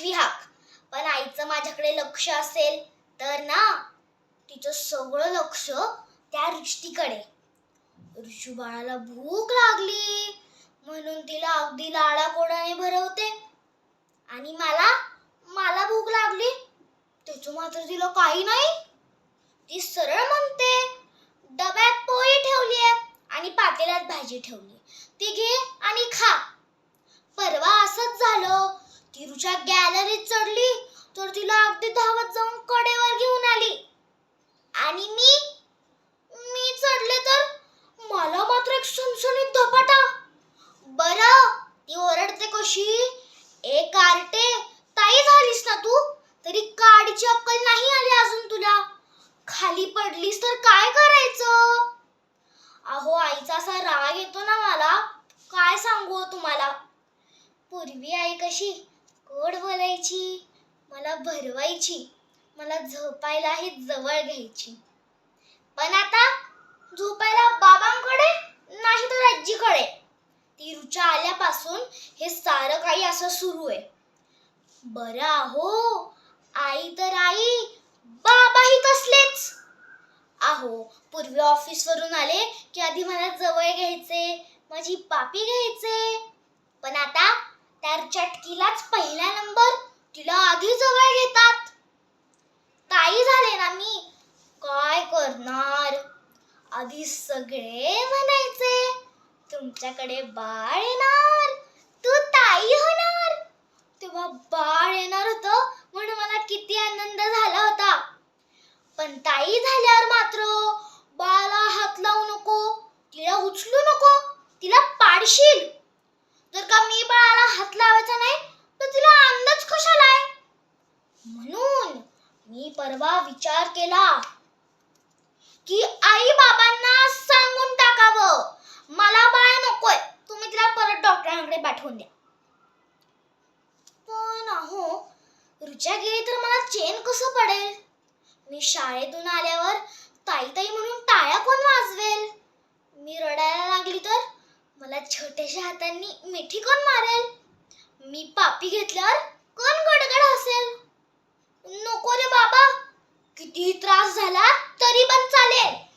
विहाक पण आईचं माझ्याकडे लक्ष असेल तर ना तिचं सगळं लक्ष त्या रिष्टीकडे ऋषू बाळाला भूक लागली. म्हणून तिला अगदी लाडाकोडाने भरवते? आणि मला मला भूक लागली. त्याचं मात्र तिला काही नाही. ती सरळ म्हणते डब्यात पोळी ठेवली आहे आणि पातेल्यात भाजी ठेवली ती घे आणि खा. परवा असंच झालं. ती गॅलरीत चढली तर तिला अगदी धावत जाऊन कडेवर घेऊन आली. आणि मी मी चढले तर मला मात्र एक सणसणीत धपाटा. बरं ती ओरडते कशी? ए कार्टे ताई झालीस ना तू? तरी काडीची अक्कल नाही आली अजून तुला. खाली पडलीस तर काय करायचं? अहो आईचा असा राग येतो ना मला. काय सांगू हो तुम्हाला? पूर्वी आई कशी गोड बोलायची मला भरवायची मला झोपायलाही जवळ घ्यायची. पण आता झोपायला बाबांकडे नाही तर आजीकडे. ती रुचा आल्यापासून हे सारं काही असं सुरू आहे. बरं आहो आई तर आई बाबाही तसलेच. आहो पूर्वी ऑफिसवरून आले की आधी मला जवळ घ्यायचे माझी पापी घ्यायचे. पण आता त्या चटकीलाच पहिला नंबर. तिला आधी जवळ घेतात. ताई झाले ना मी. काय करणार? आधी सगळे म्हणायचे. तुमच्याकडे बाळ येणार. तू ताई होणार. तेव्हा बाळ येणार होतं म्हणून मला किती आनंद झाला होता. पण ताई झाल्यावर मात्र बाळाला हात लावू नको. तिला उचलू नको तिला पाडशील जर का मी बाळाला हात लावायचा नाही तर तिला अंदाज कशाला आहे म्हणून मी परवा विचार केला की आई बाबांना सांगून टाकावं. मला बाळ नकोय. तुम्ही तिला परत डॉक्टरांकडे पाठवून द्या. पण अहो रुचा गेली तर मला चेन कसं पडेल? मी शाळेतून आल्यावर ताई ताई म्हणून टाळ्या कोण वाजवेल? मी रडायला लागली तर मला छोट्याशा हातांनी मिठी कोण मारेल? मी पापी घेतल्यावर ही त्रास झाला तरी पण चालेल.